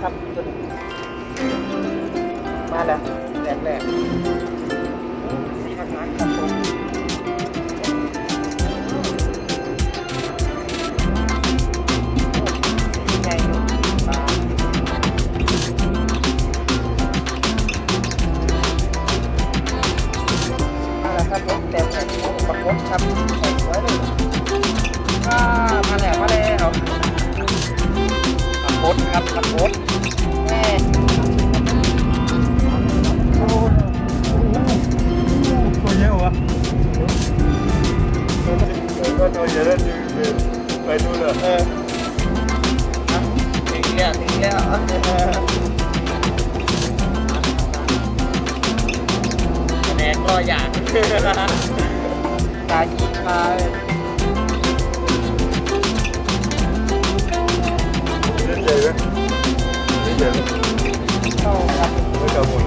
ครับตัวนี้มาแล้วแรกแรกสีนักนักครับผมสีใหญ่ยู่ปลามาแล้วครับผมแต่แต่โอ้ปรากฏครับ ขับรถครับขับรถโอ้โหตัวเยอะวะก็ตัวเยอะแล้วไปดูเลยเอออะถึงแล้วถึงแล้วเออแดกก็อยากตายีมา เฉยไหมเฉยเข้าครับไม่กระมุน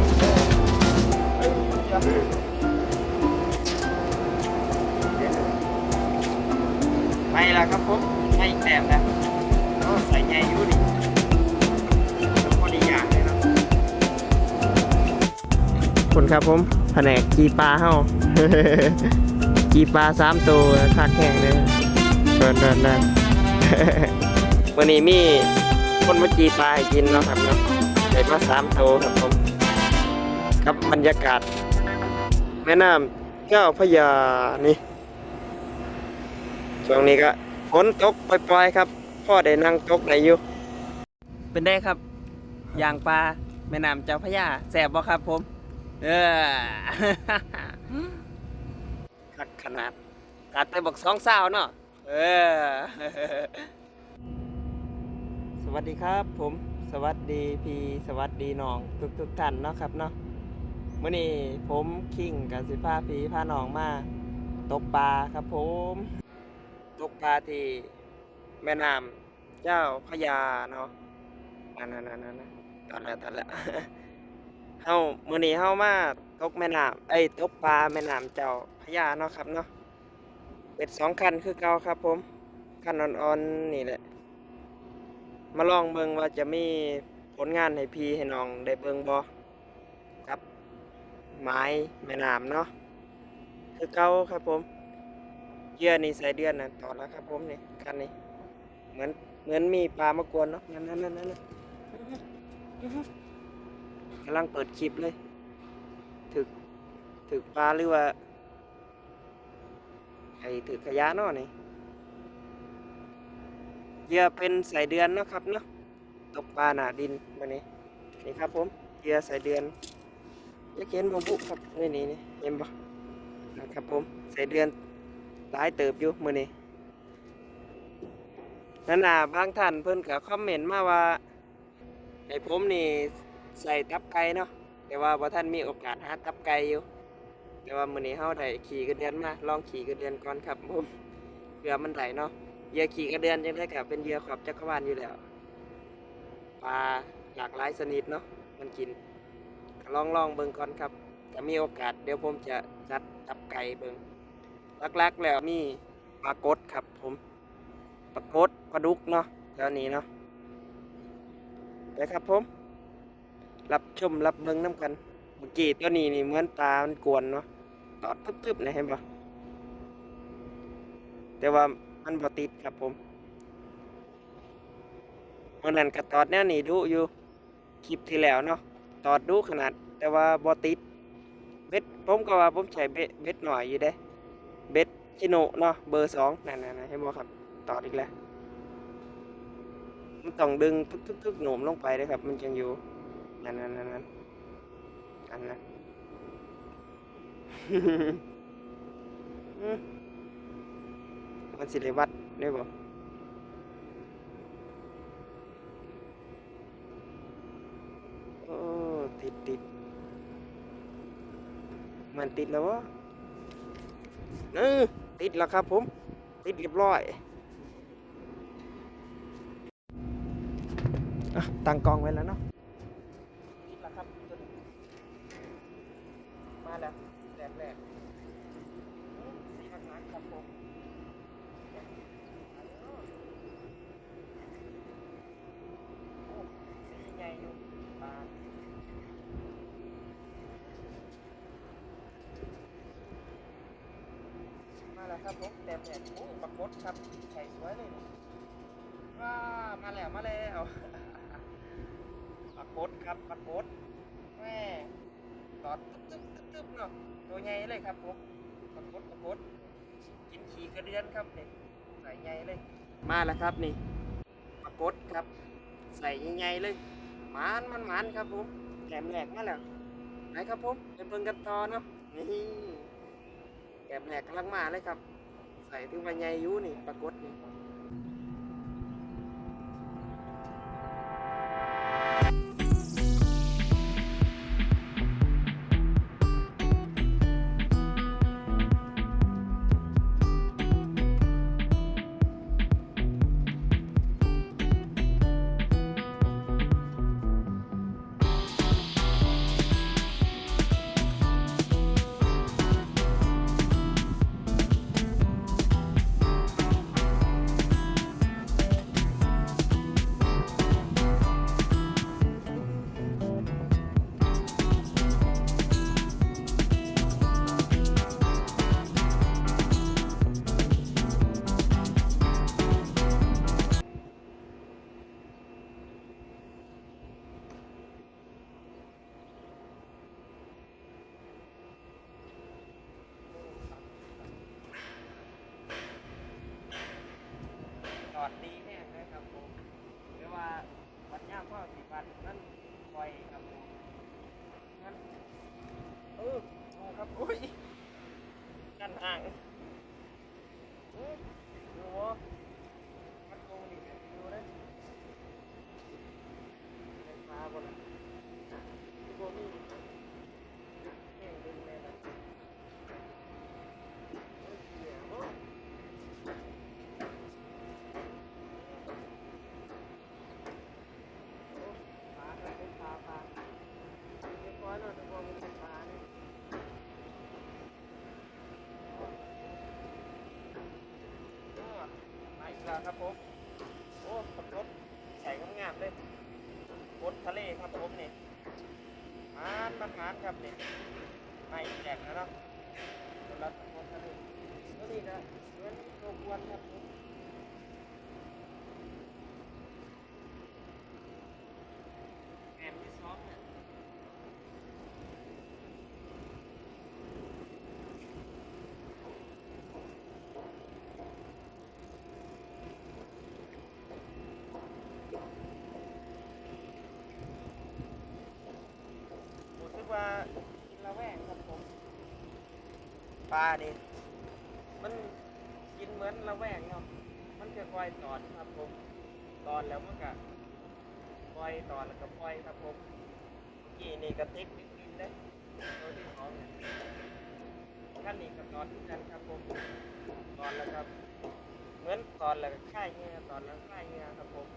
ไปล้วครับผมไปอีกแบบแล้วโอ้ใส่ใหญ่อยู่ดิพอดีอย่างเลยนะคุณครับผมแผนกกีปลาเฮากีปลาสามตัวคักแข่งเลยเดินเดินเดินวันนี้มี คนมากีปลาให้กินเนาะครับเนาะได้มาสามตัวครับผมกับบรรยากาศ แม่น้ำเจ้าพระยานี่ช่วงนี้ก็ฝนตกปล่อยๆครับ พ่อได้นั่งตกได้อยู่เป็นได้ครับย่างปลาแม่น้ำเจ้าพระยาแสบบ่ครับผม เออคักขนาดตัดไปบอกสองสาวเนาะเออส วัสดีครับ ผมสวัสดีพี่สวัสดีน้องทุกทุกท่านเนาะครับเนาะมื่อนี้ผมคิงกับสิพาพี่พาน้องมาตกปลาครับผม ตกปลาที่แม่น้ำเจ้าพระยาเนาะนั่นนั่นนั่นนั่นตอนแล้วตอนแล้วเฮามื้อนี้เฮามาตกแม่น้ำเอ้ตกปลาแม่น้ำเจ้าพระยาเนาะครับเนาะเป็ดสองคันคือเก่าครับ ผมคันอ่อนๆนี่แหละ มาลองเบิ่งว่าจะมีผลงานให้พี่ให้น้องได้เบิ่งบ่ครับ ไม้แม่น้ำเนาะคือเก่าครับผมเยื่อนี่ใส่เดือนน่ะต่อแล้วครับผมนี่คันนี้ เหมือนเหมือนมีปลามากวนเนาะนั่นนั่นนั่นนั่นกำลังเปิดคลิปเลย ถึกถึกปลาหรือว่าไอ้ถึกขยะเนาะนี่ เหยื่อเป็นสายเดือนเนาะครับเนาะตกปลาหนาดินมานี้นี่ครับผมเหยื่อสายเดือนอยากเห็นบ่บุครับนี่นี่นี่เห็นบ่นะครับผมสายเดือนหลายเติบอยู่มือนี้นั่นน่ะบางท่านเพิ่นก็คอมเมนต์มาว่าให้ผมนี่ใส่ตับไก่เนาะแต่ว่าบ่ท่านมีโอกาสหาตับไก่อยู่ แต่ว่ามือนี้เฮาได้ขี่กระเดือนมาลองขี่กระเดือนก่อนครับผมเผื่อมันได้เนาะ เหยื่อขี่กระเดือนจังได๋ก็เป็นเหยื่อขอบจักรวาลอยู่แล้วปลาหลากหลายชนิดเนาะมันกินลองลองเบิ่งก่อนครับถ้ามีโอกาสเดี๋ยวผมจะจัดตับไก่เบิ่งลักๆแล้วมีปลากดครับ ผมปลากดปลาดุกเนาะแถวนี้เนาะไปครับผม รับชมรับเบิ่งน้ำกันเมื่อกี้ตัวนี้นี่เหมือนปลามันกวนเนาะตอดตึบๆนะเห็นปะแต่ว่า มันบ่ติดครับผมเมื่อนั้นก็ตอดแนวนี้ดูอยู่คลิปที่แล้วเนาะตอดดูขนาด แต่ว่าบ่ติดเบ็ดผมก็ว่าผมใช้เบ็ดเบ็ดหน่อยอยู่เด้เบ็ดชิโนเนาะเบอร์สองนั่นๆๆเห็นบ่ครับตอดอีกแล้วมันต้องดึงทุกๆๆโหนมลงไปเลยครับ มันจึงอยู่นั่นนันนั่นนั่นอันนั้น มมันสิได้วัดได้บ่โอ้ติดติดมันติดแล้ววะเออติดแล้วครับผม ติดเรียบร้อยอะตั้งกล้องไว้แล้วเนาะติดแล้วครับตัวนี้มาแล้วแรกแรกสีนักนักครับผมโอ้สีใหญ่ ครับผมแต้มแรกโอ้ปรากฏครับใส่สวยเลยว้ามาแล้วมาแล้วปรากฏครับปรากฏแม่ตอดตึ๊บตึ๊บตึ๊บเนาะตัวใหญ่เลยครับผมปรากฏปรากฏกินขี่กระเดือนครับนี่ใส่ใหญ่เลย มาแล้วครับนี่ปรากฏครับ ใส่ใหญ่เลยหมานมันหมานครับผมแหลมแหลกมาแล้วไหนครับผมไปเบิ่งกันต่อเนาะนี่แหลมแหลกกำลังมาเลยครับ ใส่ถึงว่าใครับผมโอ้ขับรถใส่งามๆเลยบนทะเลครับผมนี่มานมันมานครับนี่มาอีกแจกนะเนาะรับบนทะเลก็นี่นะเหมือนตัวกวนครับผม แอมที่ซอฟเนี่ยรู้ สึกว่ากินละแวงครับผมปลานี่มันกินเหมือนละแวงเนาะมันจะคอยตอนครับผม ตอนแล้วมันก็ปล่อยตอนแล้วก็ปล่อยครับผมเมื่อกี้นี่กระติกนินิดเลยตัวที่สองเนี่ยขั้นนี้ก็ตอนที่กันครับผมตอนแล้วครับ เหมือนตอนแล้วก็ค่ายเงี้ยตอนแล้วค่ายเงี้ยครับผม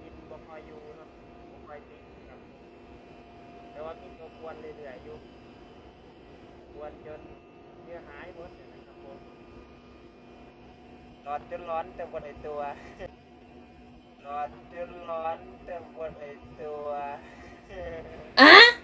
กินบ่คอยอยู่เนาะบ่คอยติดครับ แต่ว่ามีตัวกวนเรื่อยๆอยู่กวนจนเนื้อหายหมดเลยนะครับผมตอนจนร้อนแต่บนไอตัวร้อนจนร้อนเต็มบนไอตัวอะ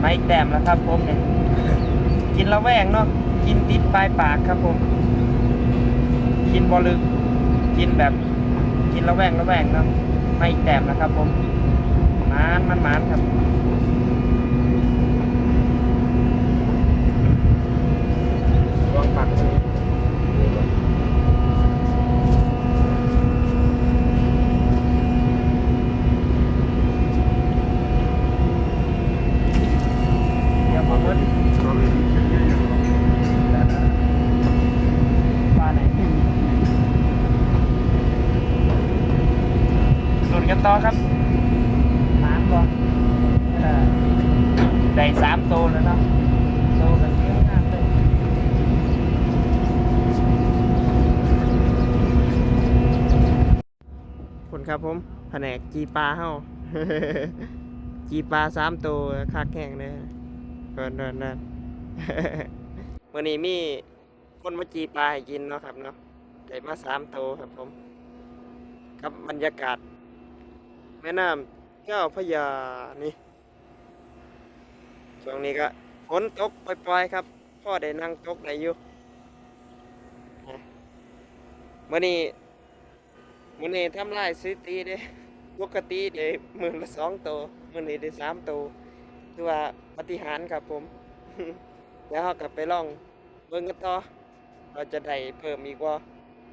ไม่แต้มแล้วครับผมเนี่ยกินละแวงเนาะกินติดปลายปากครับผม กินบอลึก กินแบบกินละแวงละแวงเนาะไม่แต้มนะครับผมมานมันมานครับวางปักตรงนี้เดี๋ยวมาเบิ้ลปลาไหนหลุด กันต่อครับน้ำก่อนได้สามโตวแล้วเนาะโตกับเสียงงามเลยคนครับผมแผนกจีปลาเฮาจีปลาสามตัวคักแห้งเลยเพิ่นนั่นนั่นวันนี้มีคนมาจีปลาให้กินเนาะครับเนาะได้มาสามตัวครับผมกับบรรยากาศ แม่น้ำเจ้าพยานี่ช่วงนี้ก็ฝนตกปล่อยๆครับ พ่อได้นั่งตกได้อยู่เมื่อนี้มื้อนี้ทำลายสถิติเด้ปกติได้มือละสองตัวมื้อนี้ได้สามตัวคือว่าปฏิหารครับผม แล้วเรากลับไปลองเบิ่งกันต่อเราจะได้เพิ่มอีกว่า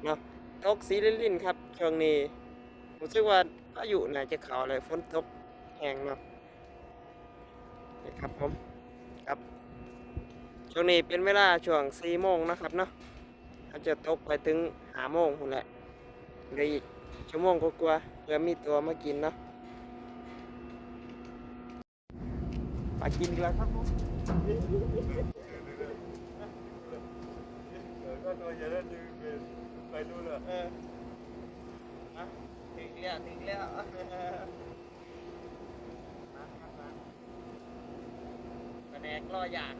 เนาะตกสีลิ่นๆครับช่วงนี้รู้สึกว่าายุน่าจะเข้าเลยฝนตกแห้งเนาะนี่ครับผมครับช่วงนี้เป็นเวลาช่วง4โมงนะครับเนาะเราจะตกไปถึง5โมงพุ่นแหละเหลืออีกชั่วโมงกว่าๆเพื่อมีตัวมากินเนาะไปกินกันแล้วครับผมก็ตัวจะได้ดูไปดูเลยเออมา ถึงแล้วถึงแล้วมาครับมาแผนกรออย่าง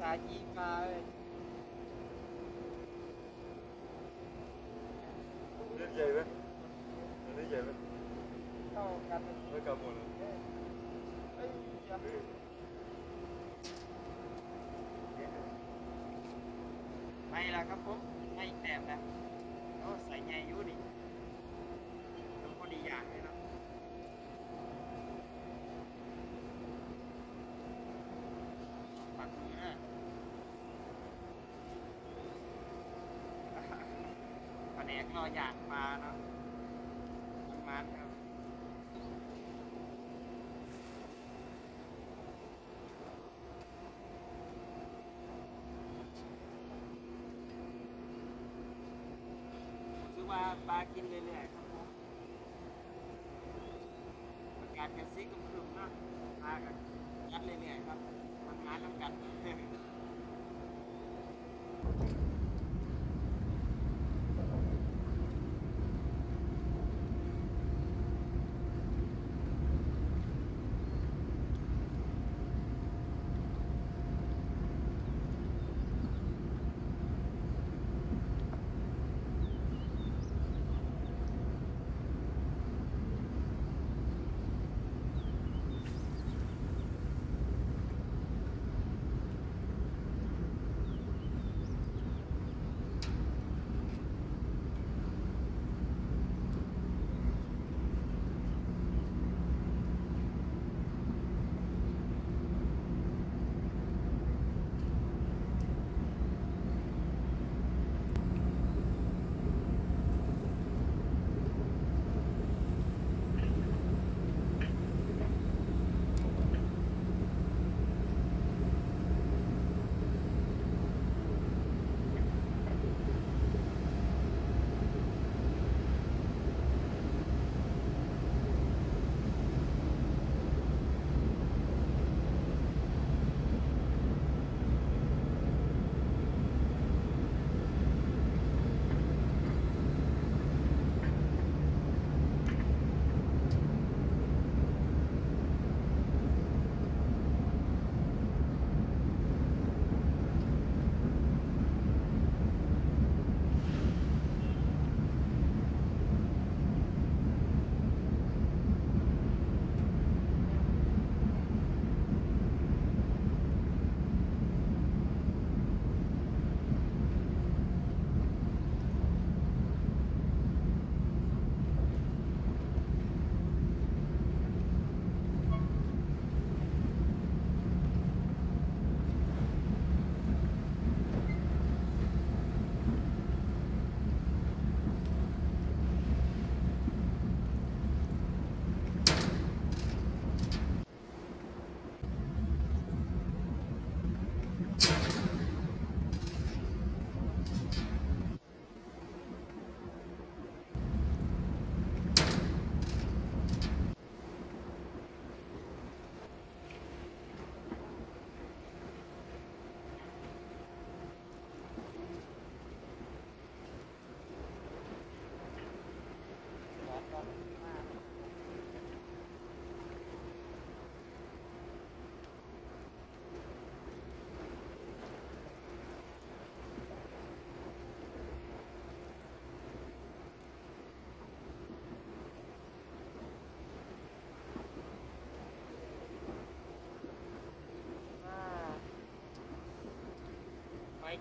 ตาจีปลาเลยนี่ใหญ่ไหมนี่ใหญ่ไหมเข้ากันเลยไม่กลับหมดเลยเอ้ยอย่าไม่ละครับผมไม่แต้มแล้วโอ้ใส่ใหญ่อยู่ดิต้ อย่างเลยนะปักมือนะแผนกรออย่างปลาเนาะมันๆครับคือว่าปลากินเรื่อย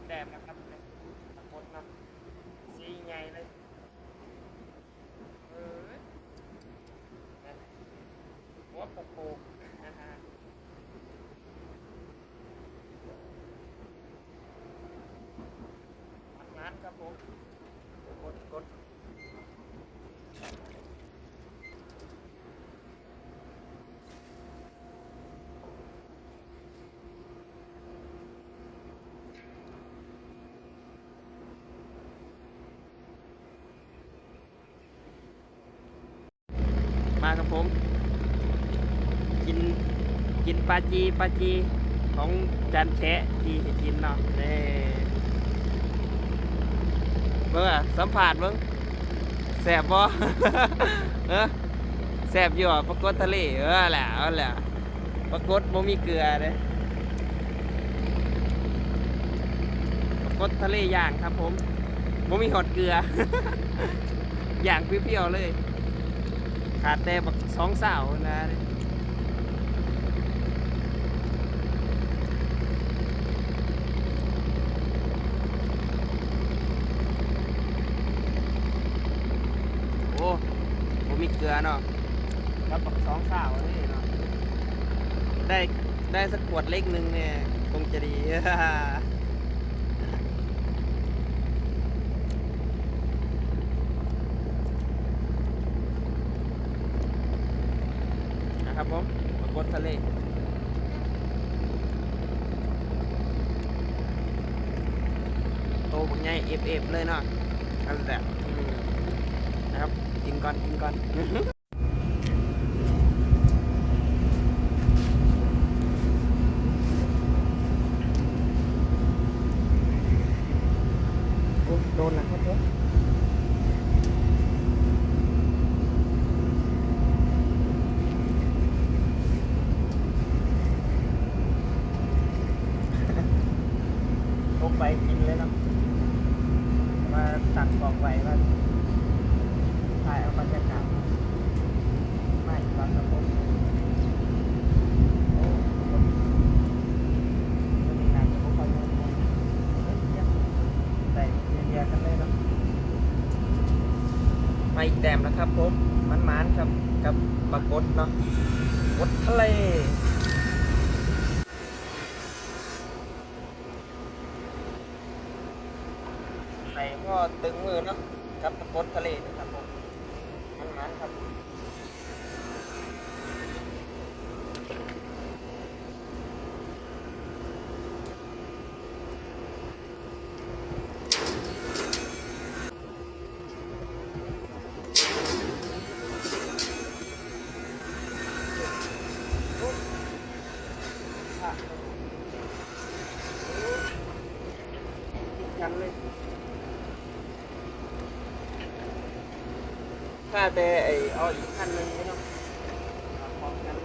แดมนะครับปรากฏเนะสีใหญ่เลยเออนะหัวปกโปกๆอ่าฮะงานครับผมกดกด มาครับผม กินกินปลาจีปลาจีของจานแคะที่ให้กินเนาะนี่เบิ่งอะสัมผัสเบิ่งแสบบ่เออแสบอยู่อะปรากฏทะเลเออแหละเอาแหละปรากฏบ่มีเกลือเลยปรากฏทะเลย่างครับผมบ่มีหอดเกลือย่างเปรี้ยวๆเลย ขาดแต่บักสองสาวนะโอ้ผมมีเกลือเนาะกับบักสองสาวนี่เนาะได้ได้สักขวดเล็กนึงเนี่ย คงจะดี นะ ครับผมมากดทะเลโตบักใหญ่เอฟเอฟเลยเนาะอันแหละนะครับกินก่อนกินก่อน โอ้โดนนะครับผม ลง ไปกินเลยนะมาตักบอกไว้ว่าถ่ายเอาบรรยากาศไม่ตอนกระผมโอ้คนคนนี้นายจะพบกันเลยเฮ้ยเยี่ยมใส่เดียร์กันเลยนาะมาอีกแต้มนะครับผมมันๆครับกับปลากดเนาะกดทะเล ในก็ตึงมือเนาะ กับตะกดทะเลนะครับผมมันมันครับ ถ้าแต่ไอเอาอีกคันหนึ่งไม่ต้องเอาพร้อมกัน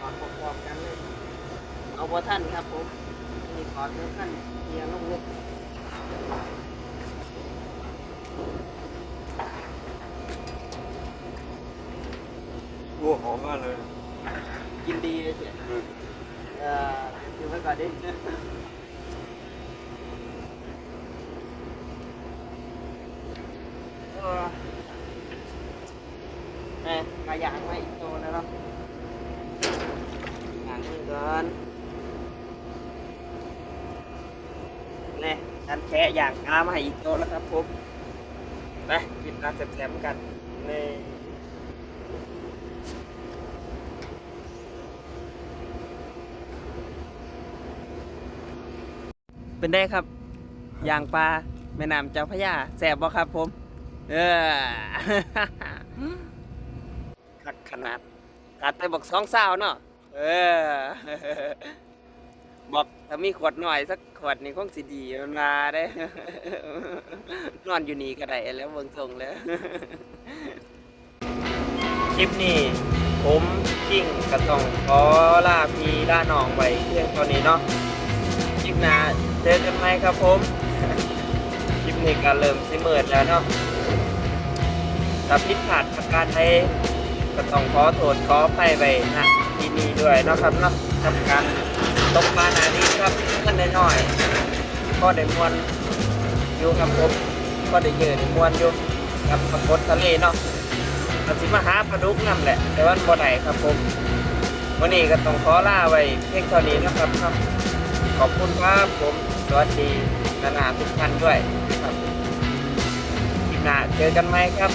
ขอพร้อมๆกันเลย เอาบ่ท่านครับผมนี่ขอเท่าท่านเกียร์ลงเลย โอ้หอมมากเลย กินดีเลยเจ๊ อืม เอ่อ ดูไว้ก่อนดิเออแม่กระยางมาอีกตัวนะเนาะยางมือก่อนนี่ฉันแค่อยากอามาให้อีกตัวแล้วครับผมไปกินน้ำแซ่บๆกันนี่ เป็นได้ครับย่างปลาแม่น้ำเจ้าพระยาแสบบ่ครับผม เออคักขนาดขาดไปบอกสองสาวเนาะเออ บอกถ้ามีขวดหน่อยสักขวดนี่คงสิดีมาได้นอนอยู่นี่ก็ได้แล้วเบิ่งทรงแล้ว คลิปนี้ผมกิ้งกระต้องขอลาพีลาน้องไว้เพียงเท่านี้เนาะคลิปหน้า เจอกันไหมครับผม คลิปนี้ก็เริ่มสิเมิดแล้วเนาะถ้าผิดพลาดประการใดก็ต้องขอโทษขอไปไปนะที่นี่ด้วยนะครับเนาะกับการตกปลาหนาดีครับท่นได้น้อยๆก็ได้มวนอยู่ครับผมก็ได้เยอะได้มวนอยู่กับปรากฏทะเลเนาะอาสิมาหาปลาดุกนั่นแหละ แต่ว่าบ่ได้ครับผมวันนี้ก็ต้องขอลาไว้เพียงเท่านี้นะครับ ขอบคุณครับผม สวัสดีนานาทุกท่านด้วยครับคลิปหน้าเจอกันไหมครับ